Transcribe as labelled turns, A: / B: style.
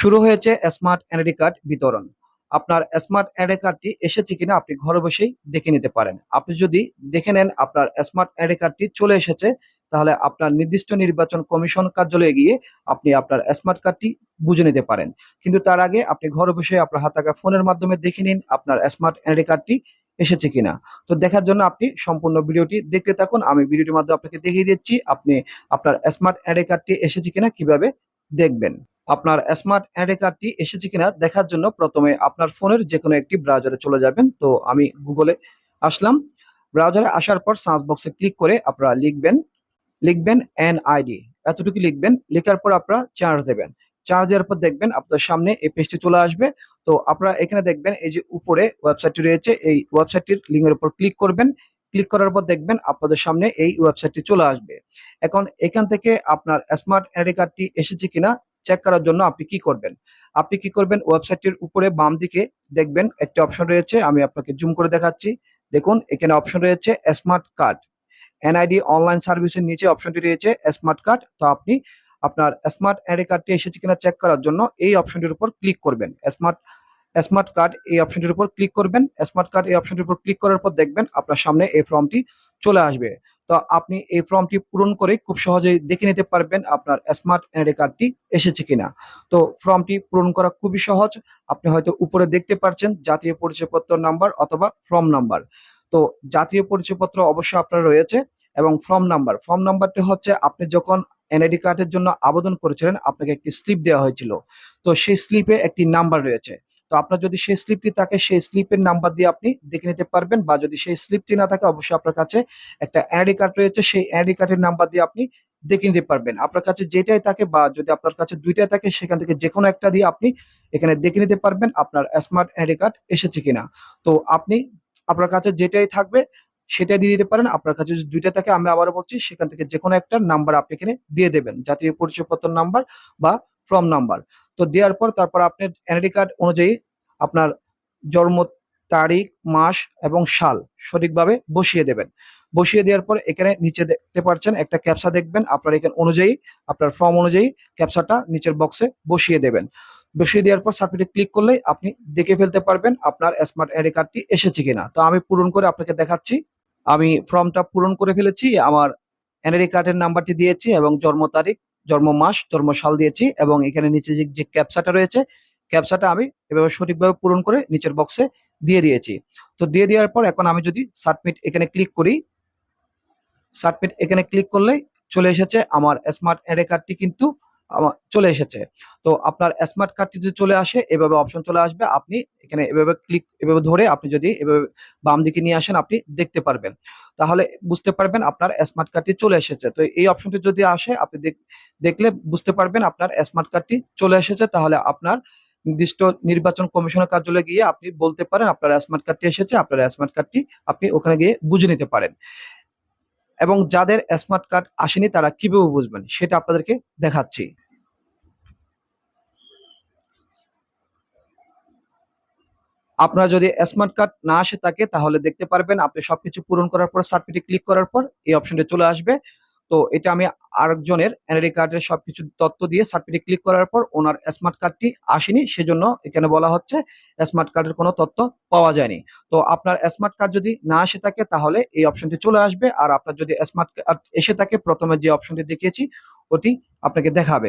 A: শুরু হয়েছে smart NID card বিতরণ। আপনার স্মার্ট এনআইডি কার্ডটি এসেছে কিনা আপনি ঘরে বসেই দেখে নিতে পারেন। আপনি যদি দেখে নেন আপনার স্মার্ট এনআইডি কার্ডটি চলে এসেছে, তাহলে আপনার নির্দিষ্ট নির্বাচন কমিশন কার্যালয়ে গিয়ে আপনি আপনার স্মার্ট কার্ডটি বুঝে নিতে পারেন। কিন্তু তার আগে আপনি ঘরে বসে আপনার হাতাকা ফোনের মাধ্যমে দেখে নিন আপনার স্মার্ট এনআইডি কার্ডটি এসেছে কিনা। তো দেখার জন্য আপনি সম্পূর্ণ ভিডিওটি দেখতে থাকুন। আমি ভিডিওটির মাধ্যমে আপনাকে দেখিয়ে দিচ্ছি আপনি আপনার স্মার্ট এনআইডি কার্ডটি এসেছে কিনা কীভাবে দেখবেন। আপনার স্মার্ট এনআইডি কার্ডটি এসেছে কিনা দেখার জন্য প্রথমে আপনার ফোনের যে কোনো একটি ব্রাউজারে চলে যাবেন। তো আমি গুগলে আসলাম। ব্রাউজারে আসার পর সার্চ বক্সে ক্লিক করে আপনারা লিখবেন লিখবেন এনআইডি এতটুকু লিখবেন, লেখার পর আপনারা চার্জ দেবেন। চার্জ দেওয়ার পর দেখবেন আপনার সামনে এই পেজটি চলে আসবে। তো আপনারা এখানে দেখবেন এই যে উপরে ওয়েবসাইটটি রয়েছে, এই ওয়েবসাইটটির লিঙ্কের উপর ক্লিক করবেন। ক্লিক করার পর দেখবেন আপনাদের সামনে এই ওয়েবসাইটটি চলে আসবে। এখন এখান থেকে আপনার স্মার্ট এনআইডি কার্ডটি এসেছে কিনা চেক করার জন্য আপনি কি করবেন? আপনি কি করবেন? ওয়েবসাইটটির উপরে বাম দিকে দেখবেন একটা অপশন রয়েছে, আমি আপনাকে জুম করে দেখাচ্ছি। দেখুন, এখানে অপশন রয়েছে স্মার্ট কার্ড এনআইডি অনলাইন সার্ভিসের নিচে অপশনটি রয়েছে স্মার্ট কার্ড তো আপনি আপনার স্মার্ট এনআইডি কার্ডটি এসেছে কিনা চেক করার জন্য এই অপশনটির উপর ক্লিক করবেন। স্মার্ট স্মার্ট কার্ড এই অপশনটির উপর ক্লিক করবেন। স্মার্ট কার্ড এই অপশনটির উপর ক্লিক করার পর দেখবেন আপনার সামনে এই ফর্মটি চলে আসবে। তো আপনি এই ফর্মটি পূরণ করে খুব সহজেই দেখে নিতে পারবেন আপনার স্মার্ট এনআইডি কার্ডটি এসেছে কিনা। তো ফর্মটি পূরণ করা খুবই সহজ। আপনি হয়তো উপরে দেখতে পারছেন জাতীয় পরিচয়পত্র নাম্বার অথবা ফর্ম নাম্বার। তো জাতীয় পরিচয়পত্র অবশ্যই আপনার রয়েছে এবং ফর্ম নাম্বার। ফর্ম নাম্বারটি হচ্ছে আপনি যখন এনআইডি কার্ডের জন্য আবেদন করেছিলেন, আপনাকে একটি স্লিপ দেওয়া হয়েছিল। তো সেই স্লিপে একটি নাম্বার রয়েছে। তো আপনার যদি সেই স্লিপটি থাকে, সেই স্লিপের নাম্বার দিয়ে আপনি দেখে নিতে পারবেন বা যদি সেই স্লিপটি না থাকে, অবশ্যই আপনার কাছে একটা এনআইডি কার্ড রয়েছে, সেই এনআইডি কার্ডের নাম্বার দিয়ে আপনি দেখে নিতে পারবেন। আপনার কাছে যেটাই থাকে বা যদি আপনার কাছে দুইটাই থাকে, সেখান থেকে যে কোনো একটা দিয়ে আপনি এখানে দেখে নিতে পারবেন আপনার স্মার্ট এনআইডি কার্ড এসেছে কিনা। তো আপনি আপনার কাছে যেটাই থাকবে সেটা দিয়ে দিতে পারেন। আপনার কাছে যদি দুইটা থাকে, আমি আবারও বলছি, সেখান থেকে যে কোনো একটা নাম্বার আপনি এখানে দিয়ে দেবেন। জাতীয় পরিচয়পত্র নাম্বার বা ফর্ম নাম্বার তো দেওয়ার পর তারপর আপনি এনআইডি কার্ড অনুযায়ী আপনার জন্ম তারিখ, মাস এবং সাল সঠিকভাবে বসিয়ে দেবেন। বসিয়ে দেওয়ার পর এখানে নিচে দেখতে পাচ্ছেন একটা ক্যাপসা দেখবেন। আপনার এখানে অনুযায়ী আপনার ফর্ম অনুযায়ী ক্যাপসাটা নিচের বক্সে বসিয়ে দেবেন। বসিয়ে দেওয়ার পর সাবমিটে ক্লিক করলেই আপনি দেখে ফেলতে পারবেন আপনার স্মার্ট আইডি কার্ডটি এসেছে কিনা। তো আমি পূরণ করে আপনাকে দেখাচ্ছি। আমি ফর্মটা পূরণ করে ফেলেছি, আমার এনআইডি কার্ডের নাম্বারটি দিয়েছি এবং জন্ম তারিখ, জন্ম মাস, জন্ম সাল দিয়েছি এবং এখানে নিচে যে ক্যাপসাটা রয়েছে ক্যাপসাটা আমি এভাবে সঠিকভাবে পূরণ করে নিচের বক্সে দিয়ে দিয়েছি। তো দিয়ে দেওয়ার পর এখন আমি যদি সাবমিট এখানে ক্লিক করি সাবমিট এখানে ক্লিক করলেই চলে এসেছে আমার স্মার্ট এনআইডি কার্ডটি কিন্তু আমার চলে এসেছে। তো আপনার স্মার্ট কার্ডটি যদি চলে আসে, এভাবে অপশন চলে আসবে। আপনি এখানে এভাবে ক্লিক এভাবে ধরে আপনি যদি এভাবে বাম দিকে নিয়ে আসেন, আপনি দেখতে পারবেন। তাহলে বুঝতে পারবেন আপনার স্মার্ট কার্ডটি চলে এসেছে। তো এই অপশনটি যদি আসে, আপনি দেখলে বুঝতে পারবেন আপনার স্মার্ট কার্ডটি চলে এসেছে। তাহলে আপনার নির্দিষ্ট নির্বাচন কমিশনের কার্যালয়ে গিয়ে আপনি বলতে পারেন আপনার স্মার্ট কার্ডটি এসেছে, আপনার স্মার্ট কার্ডটি আপনি ওখানে গিয়ে বুঝে নিতে পারেন। এবং যাদের স্মার্ট কার্ড আসেনি তারা কীভাবে বুঝবেন? সেটা আপনাদেরকে দেখাচ্ছি। আপনার যদি স্মার্ট কার্ড না আসে থাকে, তাহলে দেখতে পারবেন আপনি সবকিছু পূরণ করার পর সাবমিটে ক্লিক করার পর এই অপশনটি চলে আসবে। তো এটা আমি আরেকজনের এনআইডি কার্ডের সবকিছু তথ্য দিয়ে সার্টিফিকেট ক্লিক করার পর ওনার স্মার্ট কার্ডটি আসেনি, সেজন্য এখানে বলা হচ্ছে স্মার্ট কার্ডের কোনো তথ্য পাওয়া যায়নি। তো আপনার স্মার্ট কার্ড যদি না আসে থাকে, তাহলে এই অপশনটি চলে আসবে। আর আপনার যদি স্মার্ট কার্ড এসে থাকে, প্রথমে যে অপশনটি দেখিয়েছি, ওটি আপনাকে দেখাবে।